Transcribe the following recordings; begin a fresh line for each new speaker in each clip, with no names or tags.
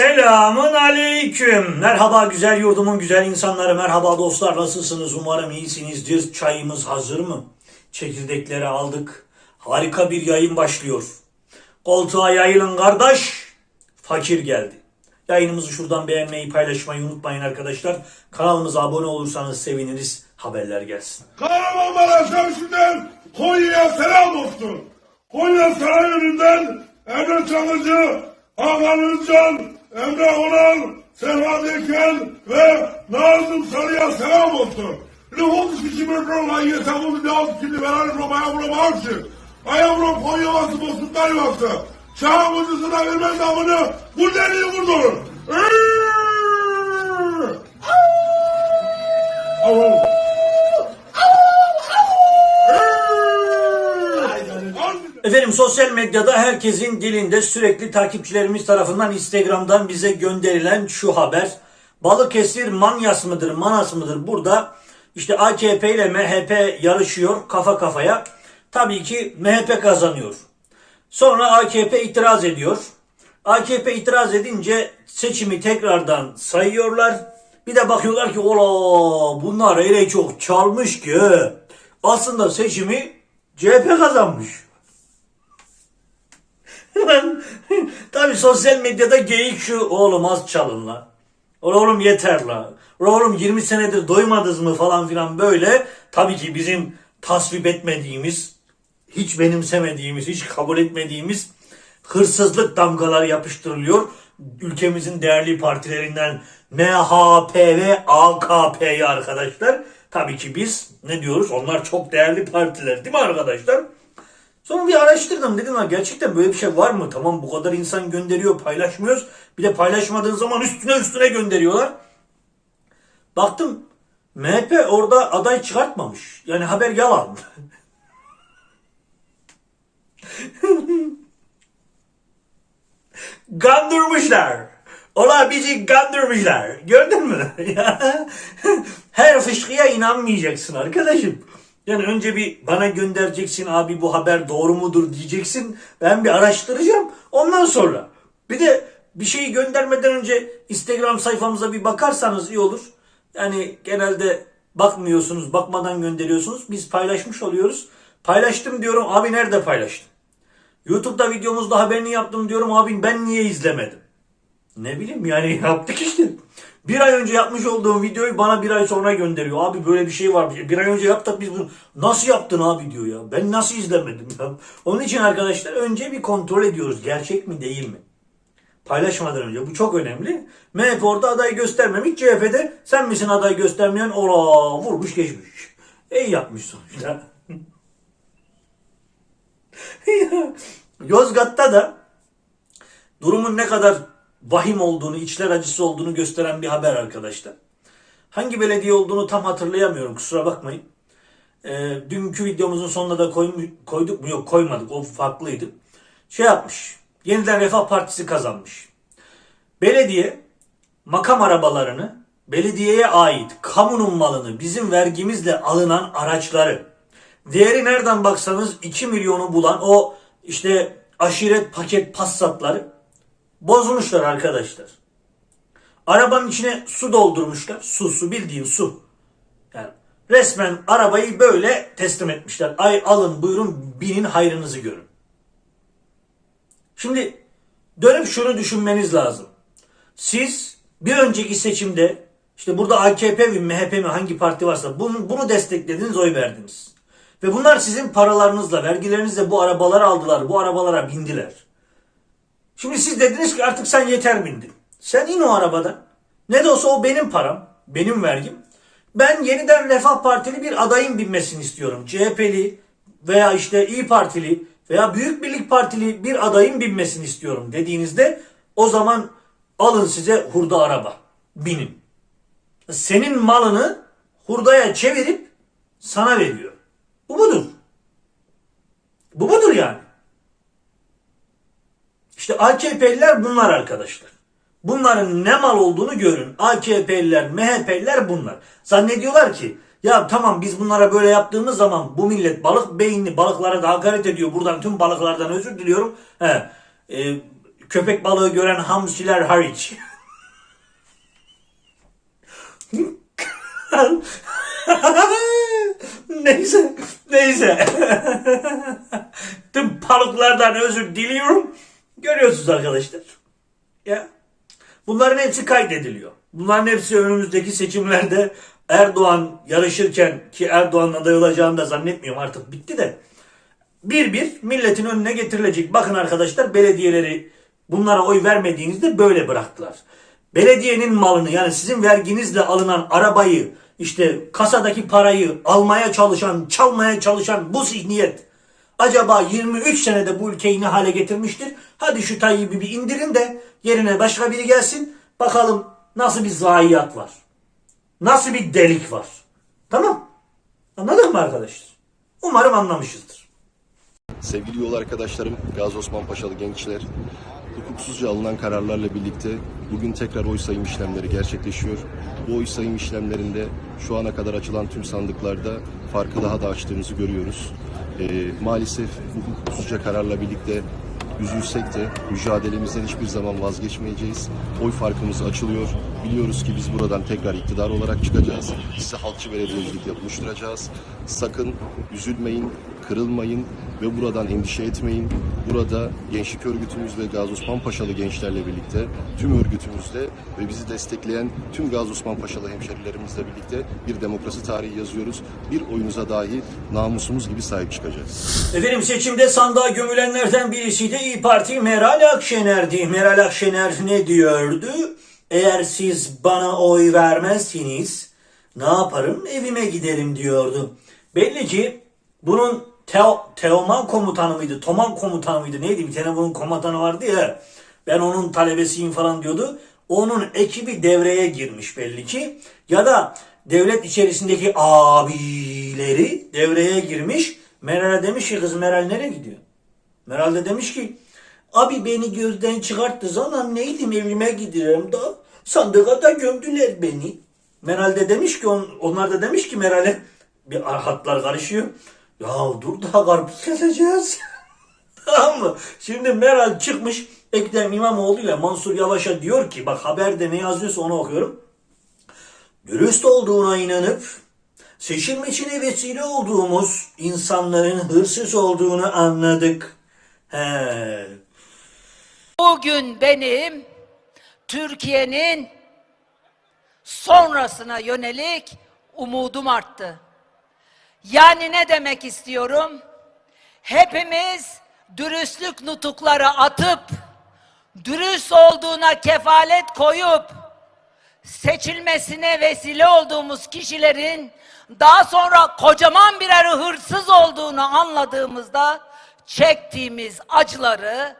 Selamun aleyküm. Merhaba güzel yurdumun güzel insanları. Merhaba dostlar nasılsınız? Umarım iyisinizdir. Çayımız hazır mı? Çekirdekleri aldık. Harika bir yayın başlıyor. Koltuğa yayılın kardeş. Fakir geldi. Yayınımızı şuradan beğenmeyi paylaşmayı unutmayın arkadaşlar. Kanalımıza abone olursanız seviniriz. Haberler gelsin.
Kahramanmaraş Şemsi'den Konya'ya selam olsun. Konya Sarayı'ndan Emre Çalıcı, Hakan Özcan, Emre Oral, Serhat Eken ve Nazım Sarı'ya selam olsun. Lühum şişimi Roma yetemum lühum şimdi veren Roma'ya vuramaksın. Ayavrum Konya vası bosundan yoksa. Şahımızı sıra vermez damını bu deliği vurdurun.
Efendim sosyal medyada herkesin dilinde sürekli takipçilerimiz tarafından Instagram'dan bize gönderilen şu haber. Balıkesir Manyas mıdır Manas mıdır burada işte AKP ile MHP yarışıyor kafa kafaya. Tabii ki MHP kazanıyor. Sonra AKP itiraz ediyor. AKP itiraz edince seçimi tekrardan sayıyorlar. Bir de bakıyorlar ki ola bunlar öyle çok çalmış ki aslında seçimi CHP kazanmış. Ben tabii sosyal medyada geyik şu oğlum az çalın la. Oğlum yeter la. Oğlum 20 senedir doymadınız mı falan filan böyle. Tabii ki bizim tasvip etmediğimiz, hiç benimsemediğimiz, hiç kabul etmediğimiz hırsızlık damgaları yapıştırılıyor. Ülkemizin değerli partilerinden MHP ve AKP'ye arkadaşlar. Tabii ki biz ne diyoruz? Onlar çok değerli partiler değil mi arkadaşlar? Sonra bir araştırdım dedim ha gerçekten böyle bir şey var mı? Tamam bu kadar insan gönderiyor paylaşmıyoruz. Bir de paylaşmadığın zaman üstüne üstüne gönderiyorlar. Baktım MHP orada aday çıkartmamış. Yani haber yalan. Gandırmışlar. Ola bizi gandırmışlar. Gördün mü? Her fışkıya inanmayacaksın arkadaşım. Yani önce bir bana göndereceksin abi bu haber doğru mudur diyeceksin. Ben bir araştıracağım. Ondan sonra. Bir de bir şeyi göndermeden önce Instagram sayfamıza bir bakarsanız iyi olur. Yani genelde bakmıyorsunuz, bakmadan gönderiyorsunuz. Biz paylaşmış oluyoruz. Paylaştım diyorum. Abi nerede paylaştın? YouTube'da videomuzda haberini yaptım diyorum. Abi ben niye izlemedim? Ne bileyim yani yaptık işte. Bir ay önce yapmış olduğum videoyu bana bir ay sonra gönderiyor. Abi böyle bir şey var. Bir ay önce yaptık biz bunu. Nasıl yaptın abi diyor ya. Ben nasıl izlemedim ya. Onun için arkadaşlar önce bir kontrol ediyoruz. Gerçek mi değil mi? Paylaşmadan önce. Bu çok önemli. MHP orada aday göstermemiş. CHP'de sen misin aday göstermeyen? Ola vurmuş geçmiş. İyi yapmış sonuçta. Yozgat'ta da durumun ne kadar vahim olduğunu, içler acısı olduğunu gösteren bir haber arkadaşlar. Hangi belediye olduğunu tam hatırlayamıyorum kusura bakmayın. Ee, dünkü videomuzun sonuna da koy- koyduk mu? Yok koymadık o farklıydı. Şey yapmış. Yeniden Refah Partisi kazanmış. Belediye makam arabalarını belediyeye ait kamunun malını bizim vergimizle alınan araçları değeri nereden baksanız 2 milyonu bulan o işte aşiret paket passatları bozmuşlar arkadaşlar. Arabanın içine su doldurmuşlar. Su, su bildiğin su. Yani resmen arabayı böyle teslim etmişler. Ay alın buyurun binin hayrınızı görün. Şimdi dönüp şunu düşünmeniz lazım. Siz bir önceki seçimde işte burada AKP mi MHP mi hangi parti varsa bunu, bunu desteklediniz oy verdiniz. Ve bunlar sizin paralarınızla vergilerinizle bu arabaları aldılar. Bu arabalara bindiler. Şimdi siz dediniz ki artık sen yeter bindin. Sen in o arabadan. Ne de olsa o benim param. Benim vergim. Ben yeniden Refah Partili bir adayın binmesini istiyorum. CHP'li veya işte İyi Partili veya Büyük Birlik Partili bir adayın binmesini istiyorum dediğinizde o zaman alın size hurda araba. Binin. Senin malını hurdaya çevirip sana veriyor. Bu budur. Bu budur yani. İşte AKP'liler bunlar arkadaşlar. Bunların ne mal olduğunu görün. AKP'liler, MHP'liler bunlar. Zannediyorlar ki ya tamam biz bunlara böyle yaptığımız zaman bu millet balık beyinli balıklara da hakaret ediyor. Buradan tüm balıklardan özür diliyorum. He, e, köpek balığı gören hamsiler hariç. neyse, neyse. Tüm balıklardan özür diliyorum. Görüyorsunuz arkadaşlar. Ya. Bunların hepsi kaydediliyor. Bunların hepsi önümüzdeki seçimlerde Erdoğan yarışırken ki Erdoğan'ın aday olacağını da zannetmiyorum artık bitti de bir bir milletin önüne getirilecek. Bakın arkadaşlar belediyeleri bunlara oy vermediğinizde böyle bıraktılar. Belediyenin malını yani sizin verginizle alınan arabayı işte kasadaki parayı almaya çalışan, çalmaya çalışan bu zihniyet acaba 23 senede bu ülkeyi ne hale getirmiştir? Hadi şu Tayyip'i bir indirin de yerine başka biri gelsin. Bakalım nasıl bir zayiat var. Nasıl bir delik var. Tamam. Anladın mı arkadaşlar? Umarım anlamışızdır.
Sevgili yol arkadaşlarım, Gazi Osman Paşalı gençler, hukuksuzca alınan kararlarla birlikte bugün tekrar oy sayım işlemleri gerçekleşiyor. Bu oy sayım işlemlerinde şu ana kadar açılan tüm sandıklarda farkı daha da açtığımızı görüyoruz. Ee, maalesef bu hukuksuzca kararla birlikte üzülsek de mücadelemizden hiçbir zaman vazgeçmeyeceğiz. Oy farkımız açılıyor. Biliyoruz ki biz buradan tekrar iktidar olarak çıkacağız. Size halkçı belediyecilik yapmıştıracağız. Sakın üzülmeyin, kırılmayın ve buradan endişe etmeyin. Burada gençlik örgütümüz ve Gazi Osman Paşalı gençlerle birlikte tüm örgütümüzle ve bizi destekleyen tüm Gazi Osman Paşalı hemşerilerimizle birlikte bir demokrasi tarihi yazıyoruz. Bir oyunuza dahi namusumuz gibi sahip çıkacağız.
Efendim seçimde sandığa gömülenlerden birisi de İyi Parti Meral Akşener'di. Meral Akşener ne diyordu? Eğer siz bana oy vermezseniz ne yaparım? Evime giderim diyordu. Belli ki bunun Teo, Teoman komutanı mıydı? Toman komutanı mıydı? Neydi? Bir tane bunun komutanı vardı ya. Ben onun talebesiyim falan diyordu. Onun ekibi devreye girmiş belli ki. Ya da devlet içerisindeki abileri devreye girmiş. Meral'e demiş ki kız Meral nereye gidiyor? Meral de demiş ki abi beni gözden çıkarttı zaman neydim evime gidiyorum da sandığa da gömdüler beni. Meral de demiş ki on- onlar da demiş ki Meral'e bir hatlar karışıyor. Ya dur daha karpuz keseceğiz. tamam mı? Şimdi Meral çıkmış Ekrem İmamoğlu ile Mansur Yavaş'a diyor ki bak haberde ne yazıyorsa onu okuyorum. Dürüst olduğuna inanıp seçilmesine vesile olduğumuz insanların hırsız olduğunu anladık. He.
Bugün benim Türkiye'nin sonrasına yönelik umudum arttı. Yani ne demek istiyorum? Hepimiz dürüstlük nutukları atıp dürüst olduğuna kefalet koyup seçilmesine vesile olduğumuz kişilerin daha sonra kocaman birer hırsız olduğunu anladığımızda çektiğimiz acıları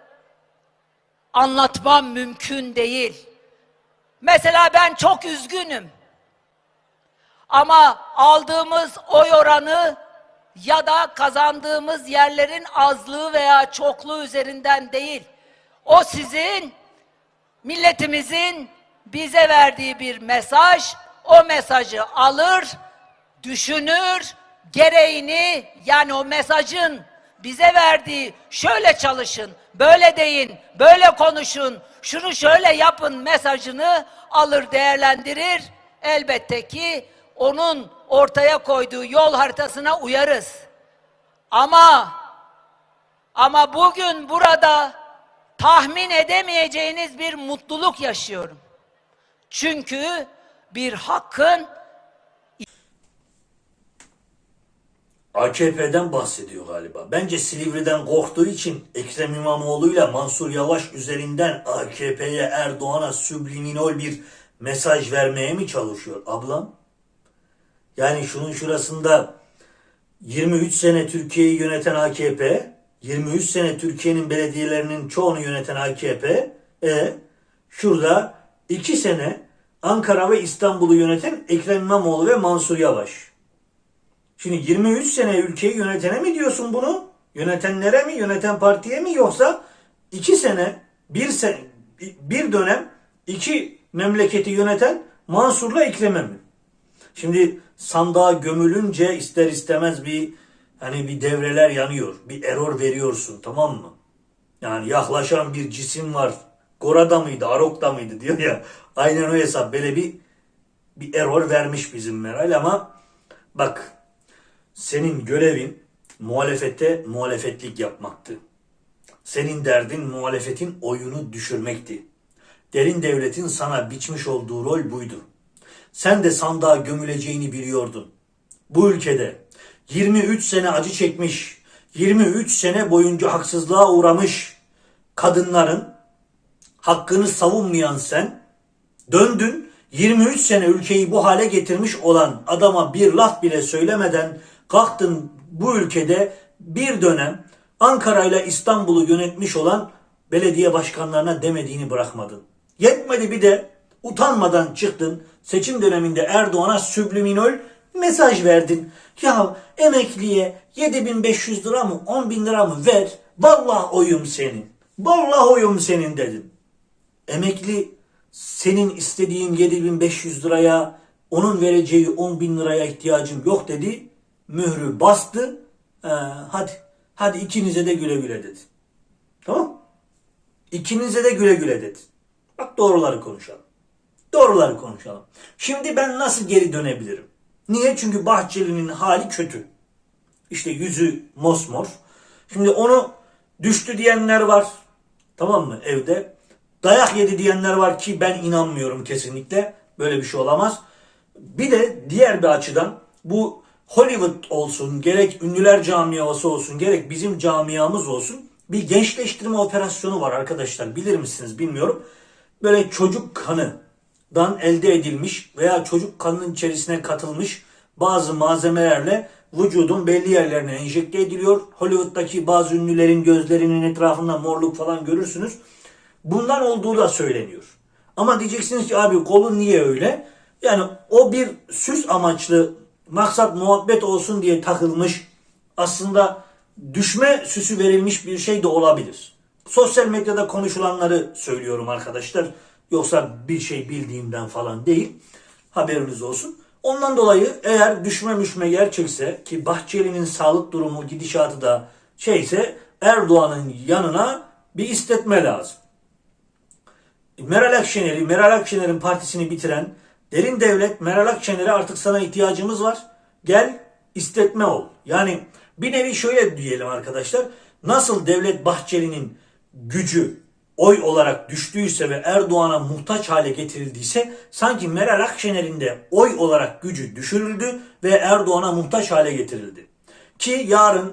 anlatmam mümkün değil. Mesela ben çok üzgünüm. Ama aldığımız oy oranı ya da kazandığımız yerlerin azlığı veya çokluğu üzerinden değil. O sizin milletimizin bize verdiği bir mesaj. O mesajı alır, düşünür, gereğini yani o mesajın bize verdiği şöyle çalışın, böyle deyin, böyle konuşun, şunu şöyle yapın mesajını alır değerlendirir. Elbette ki onun ortaya koyduğu yol haritasına uyarız. Ama ama bugün burada tahmin edemeyeceğiniz bir mutluluk yaşıyorum. Çünkü bir hakkın
AKP'den bahsediyor galiba. Bence Silivri'den korktuğu için Ekrem İmamoğlu ile Mansur Yavaş üzerinden AKP'ye Erdoğan'a subliminal bir mesaj vermeye mi çalışıyor ablam? Yani şunun şurasında 23 sene Türkiye'yi yöneten AKP, 23 sene Türkiye'nin belediyelerinin çoğunu yöneten AKP, e şurada 2 sene Ankara ve İstanbul'u yöneten Ekrem İmamoğlu ve Mansur Yavaş. Şimdi 23 sene ülkeyi yönetene mi diyorsun bunu? Yönetenlere mi, yöneten partiye mi yoksa 2 sene, bir sene, bir dönem iki memleketi yöneten Mansur'la Ekrem'e mi? Şimdi sandığa gömülünce ister istemez bir hani bir devreler yanıyor. Bir error veriyorsun tamam mı? Yani yaklaşan bir cisim var. Gora'da mıydı, Arok'ta mıydı diyor ya. Aynen o hesap. Böyle bir bir error vermiş bizim Meral ama bak senin görevin muhalefete muhalefetlik yapmaktı. Senin derdin muhalefetin oyunu düşürmekti. Derin devletin sana biçmiş olduğu rol buydu. Sen de sandığa gömüleceğini biliyordun. Bu ülkede 23 sene acı çekmiş, 23 sene boyunca haksızlığa uğramış kadınların hakkını savunmayan sen döndün 23 sene ülkeyi bu hale getirmiş olan adama bir laf bile söylemeden kalktın bu ülkede bir dönem Ankara ile İstanbul'u yönetmiş olan belediye başkanlarına demediğini bırakmadın. Yetmedi bir de utanmadan çıktın seçim döneminde Erdoğan'a subliminal mesaj verdin. Ya emekliye 7500 lira mı 10 bin lira mı ver vallahi oyum senin. Vallahi oyum senin dedin. Emekli senin istediğin 7500 liraya onun vereceği 10 bin liraya ihtiyacım yok dedi. Mührü bastı. Ee, hadi hadi ikinize de güle güle dedi. Tamam İkinize de güle güle dedi. Bak doğruları konuşalım. Doğruları konuşalım. Şimdi ben nasıl geri dönebilirim? Niye? Çünkü Bahçeli'nin hali kötü. İşte yüzü mosmor. Şimdi onu düştü diyenler var. Tamam mı evde? Dayak yedi diyenler var ki ben inanmıyorum kesinlikle. Böyle bir şey olamaz. Bir de diğer bir açıdan bu Hollywood olsun, gerek ünlüler camiası olsun, gerek bizim camiamız olsun bir gençleştirme operasyonu var arkadaşlar. Bilir misiniz bilmiyorum. Böyle çocuk kanıdan elde edilmiş veya çocuk kanının içerisine katılmış bazı malzemelerle vücudun belli yerlerine enjekte ediliyor. Hollywood'daki bazı ünlülerin gözlerinin etrafında morluk falan görürsünüz. Bundan olduğu da söyleniyor. Ama diyeceksiniz ki abi kolun niye öyle? Yani o bir süs amaçlı maksat muhabbet olsun diye takılmış aslında düşme süsü verilmiş bir şey de olabilir. Sosyal medyada konuşulanları söylüyorum arkadaşlar. Yoksa bir şey bildiğimden falan değil. Haberiniz olsun. Ondan dolayı eğer düşme müşme gerçekse ki Bahçeli'nin sağlık durumu gidişatı da şeyse Erdoğan'ın yanına bir istetme lazım. Meral Akşener'i, Meral Akşener'in partisini bitiren derin devlet Meral Akşener'e artık sana ihtiyacımız var. Gel istetme ol. Yani bir nevi şöyle diyelim arkadaşlar. Nasıl Devlet Bahçeli'nin gücü oy olarak düştüyse ve Erdoğan'a muhtaç hale getirildiyse sanki Meral Akşener'in de oy olarak gücü düşürüldü ve Erdoğan'a muhtaç hale getirildi. Ki yarın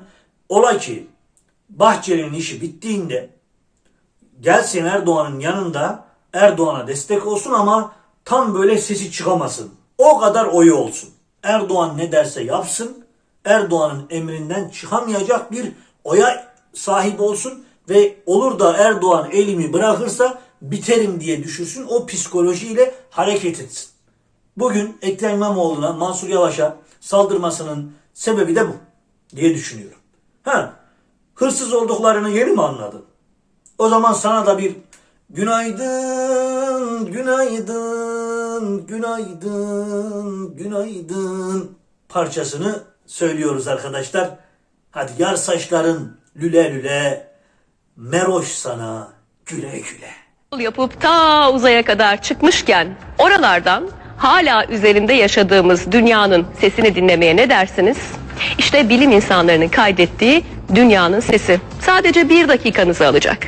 ola ki Bahçeli'nin işi bittiğinde gelsin Erdoğan'ın yanında Erdoğan'a destek olsun ama tam böyle sesi çıkamasın. O kadar oyu olsun. Erdoğan ne derse yapsın. Erdoğan'ın emrinden çıkamayacak bir oya sahip olsun ve olur da Erdoğan elimi bırakırsa biterim diye düşünsün. O psikolojiyle hareket etsin. Bugün Ekrem İmamoğlu'na, Mansur Yavaş'a saldırmasının sebebi de bu diye düşünüyorum. Ha, hırsız olduklarını yeni mi anladın? O zaman sana da bir günaydın, günaydın, günaydın, günaydın parçasını söylüyoruz arkadaşlar. Hadi yar saçların lüle lüle, meroş sana güle güle.
yol yapıp ta uzaya kadar çıkmışken oralardan hala üzerinde yaşadığımız dünyanın sesini dinlemeye ne dersiniz? İşte bilim insanlarının kaydettiği dünyanın sesi. Sadece bir dakikanızı alacak.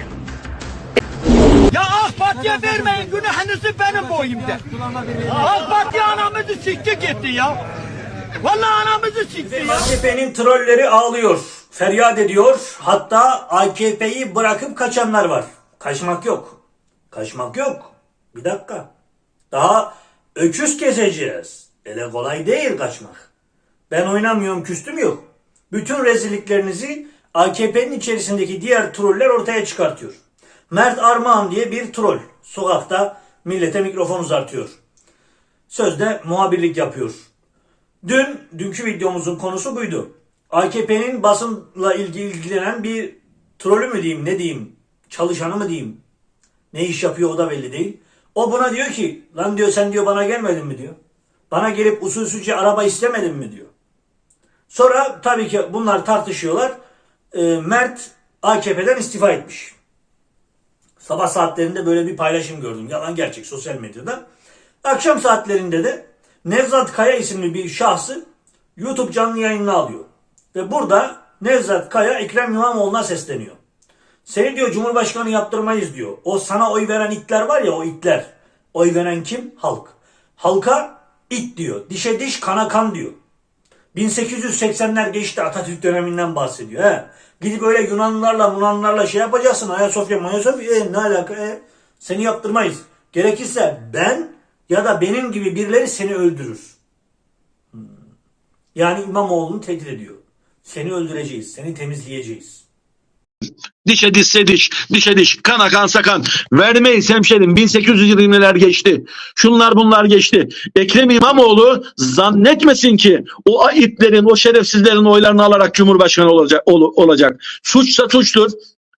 Ya AK Parti'ye vermeyin günahınızı benim boyumda. AK Parti anamızı sikti gitti ya. Vallahi anamızı sikti ya.
AKP'nin trolleri ağlıyor, feryat ediyor. Hatta AKP'yi bırakıp kaçanlar var. Kaçmak yok. Kaçmak yok. Bir dakika. Daha öküz keseceğiz. Ele kolay değil kaçmak. Ben oynamıyorum, küstüm yok. Bütün rezilliklerinizi AKP'nin içerisindeki diğer troller ortaya çıkartıyor. Mert Armağan diye bir troll. Sokakta millete mikrofon uzatıyor. Sözde muhabirlik yapıyor. Dün, dünkü videomuzun konusu buydu. AKP'nin basınla ilgilenen bir trolü mü diyeyim, ne diyeyim, çalışanı mı diyeyim, ne iş yapıyor o da belli değil. O buna diyor ki, lan diyor sen diyor bana gelmedin mi diyor. Bana gelip usulsüzce araba istemedin mi diyor. Sonra tabii ki bunlar tartışıyorlar. Ee, Mert AKP'den istifa etmiş. Sabah saatlerinde böyle bir paylaşım gördüm. Yalan gerçek sosyal medyada. Akşam saatlerinde de Nevzat Kaya isimli bir şahsı YouTube canlı yayınına alıyor. Ve burada Nevzat Kaya Ekrem İmamoğlu'na sesleniyor. Seni diyor Cumhurbaşkanı yaptırmayız diyor. O sana oy veren itler var ya o itler. Oy veren kim? Halk. Halka it diyor. Dişe diş kana kan diyor. 1880'ler geçti Atatürk döneminden bahsediyor. He. Gidip öyle Yunanlılarla Yunanlılarla şey yapacaksın. Ayasofya Mayasofya e, ne alaka? E, seni yaptırmayız. Gerekirse ben ya da benim gibi birileri seni öldürür. Hmm. Yani İmamoğlu'nu tehdit ediyor. Seni öldüreceğiz. Seni temizleyeceğiz.
Dişe dişse diş, dişe diş, kana kansa kan. Vermeyiz hemşerim. 1820'ler geçti. Şunlar bunlar geçti. Ekrem İmamoğlu zannetmesin ki o itlerin, o şerefsizlerin oylarını alarak Cumhurbaşkanı olacak. ol- olacak. Suçsa suçtur.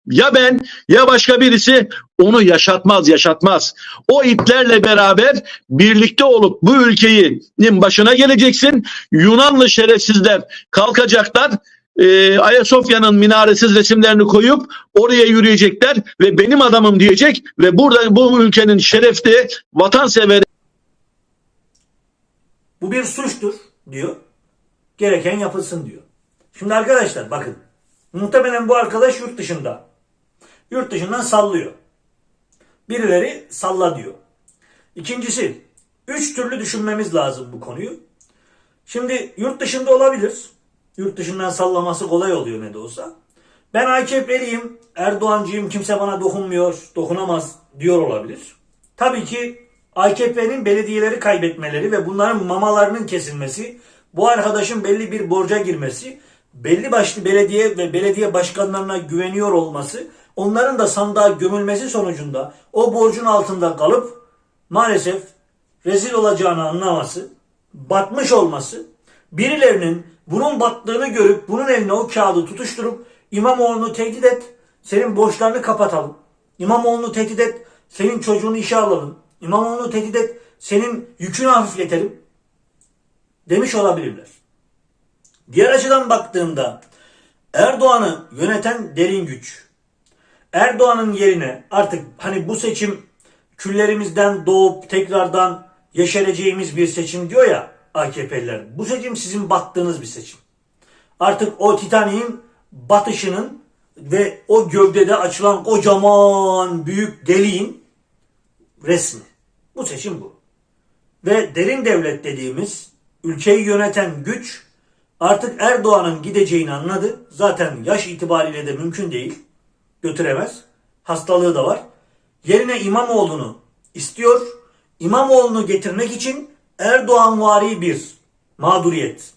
Ya ben ya başka birisi onu yaşatmaz yaşatmaz. O itlerle beraber birlikte olup bu ülkenin başına geleceksin. Yunanlı şerefsizler kalkacaklar. e, Ayasofya'nın minaresiz resimlerini koyup oraya yürüyecekler ve benim adamım diyecek ve burada bu ülkenin şerefli vatansever
Bu bir suçtur diyor. Gereken yapılsın diyor. Şimdi arkadaşlar bakın. Muhtemelen bu arkadaş yurt dışında. Yurt dışından sallıyor. Birileri salla diyor. İkincisi, üç türlü düşünmemiz lazım bu konuyu. Şimdi yurt dışında olabilir. Yurt dışından sallaması kolay oluyor ne de olsa. Ben AKP'liyim, Erdoğancıyım, kimse bana dokunmuyor, dokunamaz diyor olabilir. Tabii ki AKP'nin belediyeleri kaybetmeleri ve bunların mamalarının kesilmesi, bu arkadaşın belli bir borca girmesi, belli başlı belediye ve belediye başkanlarına güveniyor olması, onların da sandığa gömülmesi sonucunda o borcun altında kalıp maalesef rezil olacağını anlaması, batmış olması, birilerinin bunun battığını görüp bunun eline o kağıdı tutuşturup İmamoğlu'nu tehdit et, senin borçlarını kapatalım. İmamoğlu'nu tehdit et, senin çocuğunu işe alalım. İmamoğlu'nu tehdit et, senin yükünü hafifletelim demiş olabilirler. Diğer açıdan baktığımda Erdoğan'ı yöneten derin güç. Erdoğan'ın yerine artık hani bu seçim küllerimizden doğup tekrardan yeşereceğimiz bir seçim diyor ya AKP'liler. Bu seçim sizin battığınız bir seçim. Artık o Titanik'in batışının ve o gövdede açılan kocaman büyük deliğin resmi. Bu seçim bu. Ve derin devlet dediğimiz ülkeyi yöneten güç artık Erdoğan'ın gideceğini anladı. Zaten yaş itibariyle de mümkün değil. Götüremez. Hastalığı da var. Yerine İmamoğlu'nu istiyor. İmamoğlu'nu getirmek için Erdoğan vari bir mağduriyet.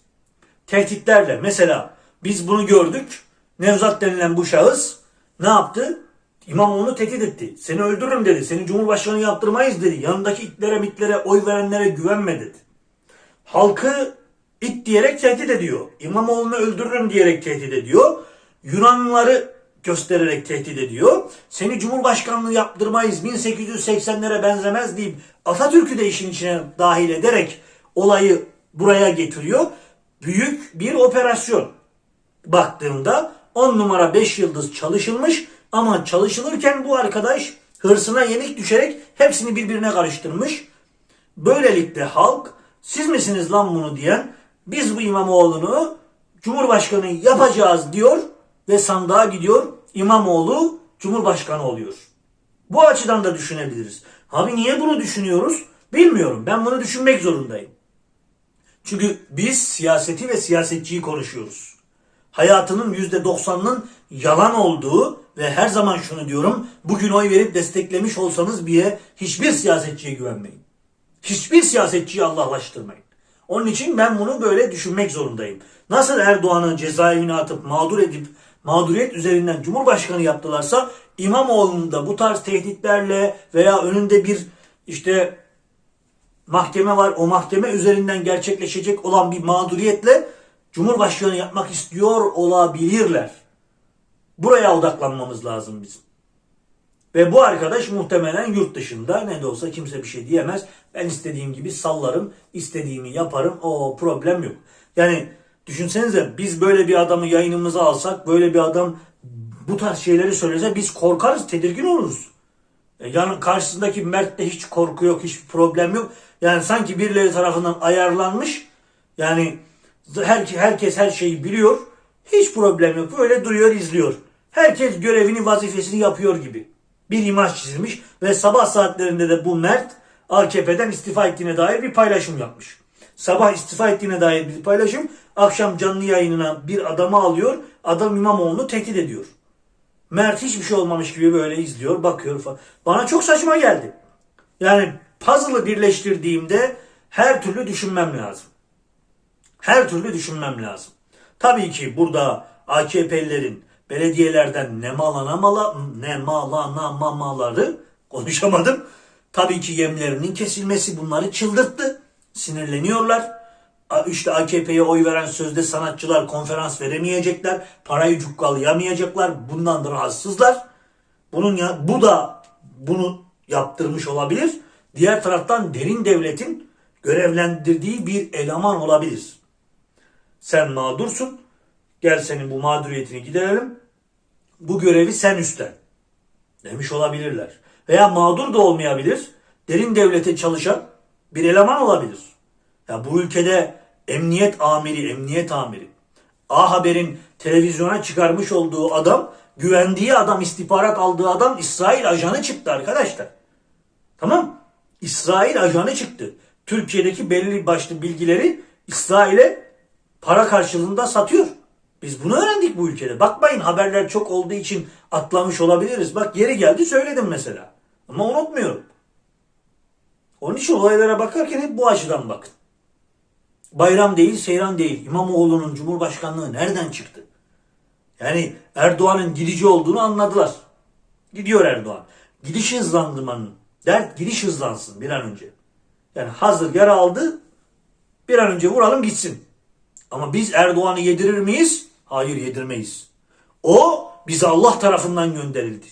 Tehditlerle mesela biz bunu gördük. Nevzat denilen bu şahıs ne yaptı? İmamoğlu'nu tehdit etti. Seni öldürürüm dedi. Seni Cumhurbaşkanı yaptırmayız dedi. Yanındaki itlere mitlere oy verenlere güvenme dedi. Halkı it diyerek tehdit ediyor. İmamoğlu'nu öldürürüm diyerek tehdit ediyor. Yunanlıları göstererek tehdit ediyor. Seni Cumhurbaşkanlığı yaptırmayız 1880'lere benzemez deyip Atatürk'ü de işin içine dahil ederek olayı buraya getiriyor. Büyük bir operasyon. Baktığımda 10 numara 5 yıldız çalışılmış ama çalışılırken bu arkadaş hırsına yenik düşerek hepsini birbirine karıştırmış. Böylelikle halk siz misiniz lan bunu diyen biz bu İmamoğlu'nu Cumhurbaşkanı yapacağız diyor ve sandığa gidiyor İmamoğlu Cumhurbaşkanı oluyor. Bu açıdan da düşünebiliriz. Abi niye bunu düşünüyoruz? Bilmiyorum. Ben bunu düşünmek zorundayım. Çünkü biz siyaseti ve siyasetçiyi konuşuyoruz. Hayatının %90'ının yalan olduğu ve her zaman şunu diyorum. Bugün oy verip desteklemiş olsanız bile hiçbir siyasetçiye güvenmeyin. Hiçbir siyasetçiyi Allah'laştırmayın. Onun için ben bunu böyle düşünmek zorundayım. Nasıl Erdoğan'ı cezaevine atıp mağdur edip mağduriyet üzerinden Cumhurbaşkanı yaptılarsa İmamoğlu'nu da bu tarz tehditlerle veya önünde bir işte mahkeme var. O mahkeme üzerinden gerçekleşecek olan bir mağduriyetle Cumhurbaşkanı yapmak istiyor olabilirler. Buraya odaklanmamız lazım bizim. Ve bu arkadaş muhtemelen yurt dışında ne de olsa kimse bir şey diyemez. Ben istediğim gibi sallarım, istediğimi yaparım. O problem yok. Yani düşünsenize biz böyle bir adamı yayınımıza alsak, böyle bir adam bu tarz şeyleri söylese biz korkarız, tedirgin oluruz. E, yan karşısındaki Mert'te hiç korku yok, hiç problem yok. Yani sanki birileri tarafından ayarlanmış. Yani her, herkes her şeyi biliyor. Hiç problem yok. Böyle duruyor, izliyor. Herkes görevini, vazifesini yapıyor gibi. Bir imaj çizilmiş ve sabah saatlerinde de bu Mert AKP'den istifa ettiğine dair bir paylaşım yapmış. Sabah istifa ettiğine dair bir paylaşım, akşam canlı yayınına bir adamı alıyor, adam İmamoğlu'nu tehdit ediyor. Mert hiçbir şey olmamış gibi böyle izliyor, bakıyor falan. Bana çok saçma geldi. Yani puzzle'ı birleştirdiğimde her türlü düşünmem lazım. Her türlü düşünmem lazım. Tabii ki burada AKP'lilerin belediyelerden nemalanamala, nemalanamamaları konuşamadım. Tabii ki yemlerinin kesilmesi bunları çıldırttı. Sinirleniyorlar. İşte AKP'ye oy veren sözde sanatçılar konferans veremeyecekler. Parayı cukkalayamayacaklar. Bundan da rahatsızlar. Bunun ya, bu da bunu yaptırmış olabilir. Diğer taraftan derin devletin görevlendirdiği bir eleman olabilir. Sen mağdursun. Gel senin bu mağduriyetini giderelim. Bu görevi sen üstlen. Demiş olabilirler. Veya mağdur da olmayabilir. Derin devlete çalışan bir eleman olabilir. Ya bu ülkede emniyet amiri, emniyet amiri. A Haber'in televizyona çıkarmış olduğu adam, güvendiği adam, istihbarat aldığı adam İsrail ajanı çıktı arkadaşlar. Tamam? İsrail ajanı çıktı. Türkiye'deki belli başlı bilgileri İsrail'e para karşılığında satıyor. Biz bunu öğrendik bu ülkede. Bakmayın haberler çok olduğu için atlamış olabiliriz. Bak yeri geldi söyledim mesela. Ama unutmuyorum. Onun için olaylara bakarken hep bu açıdan bakın. Bayram değil, seyran değil. İmamoğlu'nun Cumhurbaşkanlığı nereden çıktı? Yani Erdoğan'ın gidici olduğunu anladılar. Gidiyor Erdoğan. Gidiş hızlandırmanın. Dert gidiş hızlansın bir an önce. Yani hazır yara aldı. Bir an önce vuralım gitsin. Ama biz Erdoğan'ı yedirir miyiz? Hayır yedirmeyiz. O bize Allah tarafından gönderildi.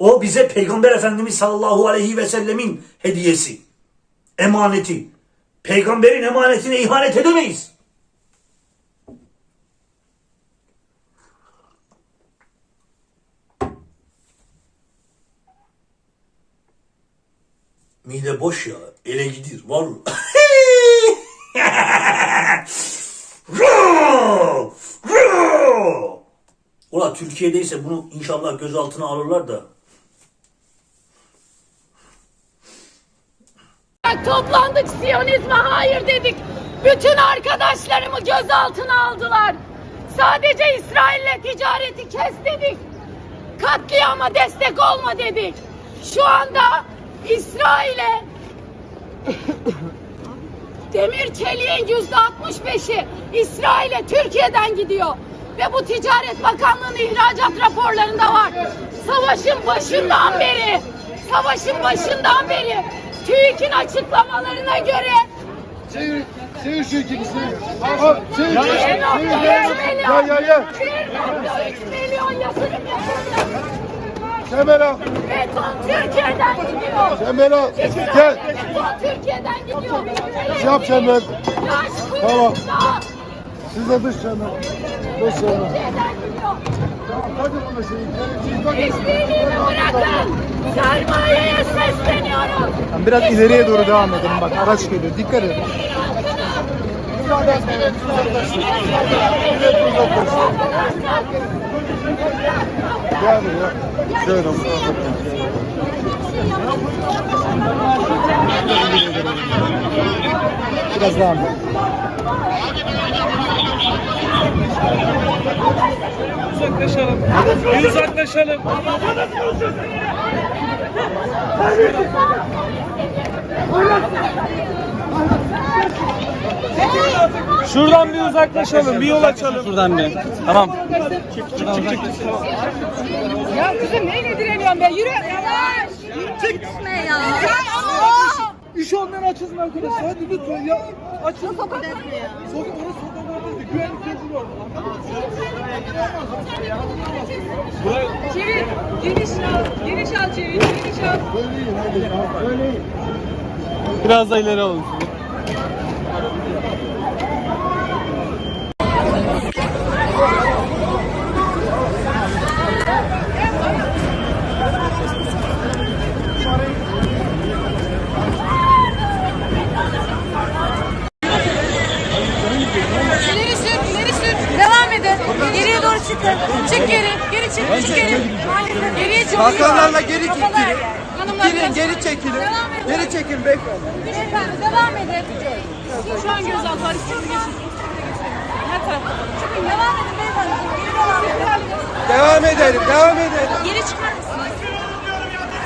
O bize Peygamber Efendimiz sallallahu aleyhi ve sellemin hediyesi. Emaneti. Peygamberin emanetine ihanet edemeyiz. Mide boş ya. Ele gidir. Var mı? Ula Türkiye'deyse bunu inşallah gözaltına alırlar da.
Toplandık Siyonizme hayır dedik. Bütün arkadaşlarımı gözaltına aldılar. Sadece İsrail'le ticareti kes dedik. Katliama destek olma dedik. Şu anda İsrail'e demir çeliğin yüzde 65'i İsrail'e Türkiye'den gidiyor. Ve bu Ticaret Bakanlığı'nın ihracat raporlarında var. Savaşın başından beri, savaşın başından beri TÜİK'in açıklamalarına göre
Çevir, çevir şu ikisini. Hop, çevir, çevir, çevir.
1.3
Gel, gel, gel.
milyon, 1.3 milyon yatırım yapıldı.
Kemer al,
Beton Türkiye'den gidiyor.
kemer al. Gel.
Beton Türkiye'den gidiyor.
Yap Şemer.
Yaş
Tamam. Siz de dış Şemer. Dış
bırakın. Sermayeye sesleniyoruz.
Biraz ileriye doğru devam edin. Bak araç geliyor. Dikkat edin.
Gel buraya. Şöyle.
Biraz devam edin.
Uzaklaşalım. Bir uzaklaşalım. Şuradan bir uzaklaşalım. Bir yol açalım. Şuradan bir. Tamam. Çık çık çık çık.
Ya kızım neyle direniyorsun be? Yürü. Yavaş. Çık. Gitme ya.
İş olmayan açılsın arkadaşlar. Hadi lütfen ya. Açın. Sokak orası sokaklarda değil. Güvenlik tedbiri var.
Çevir. Geniş al. Geniş al çevir. Geniş al.
Biraz da ileri olun. çıkın. Çık geri. Geri. Geriye
geri çekilin.
Biraz-
geri çekilin. Geri çekilin beyefendi.
Beyefendi devam edin. Şu an gözaltı var. İstediğiniz geçin. Her tarafta. Çıkın devam edin beyefendi. Geri devam edin.
Devam edelim, devam edelim.
Geri çıkar mısınız?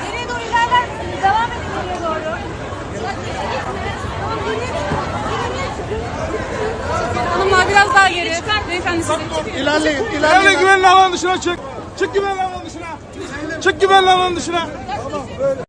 Geriye doğru ilerler misiniz? Devam edin geriye doğru. Hanımlar biraz daha geri. Beyefendi siz de çıkın.
İlerleyin, ilerleyin.
güvenli alanın dışına çık. Çık güvenli alanın dışına. Çık güvenli alanın dışına.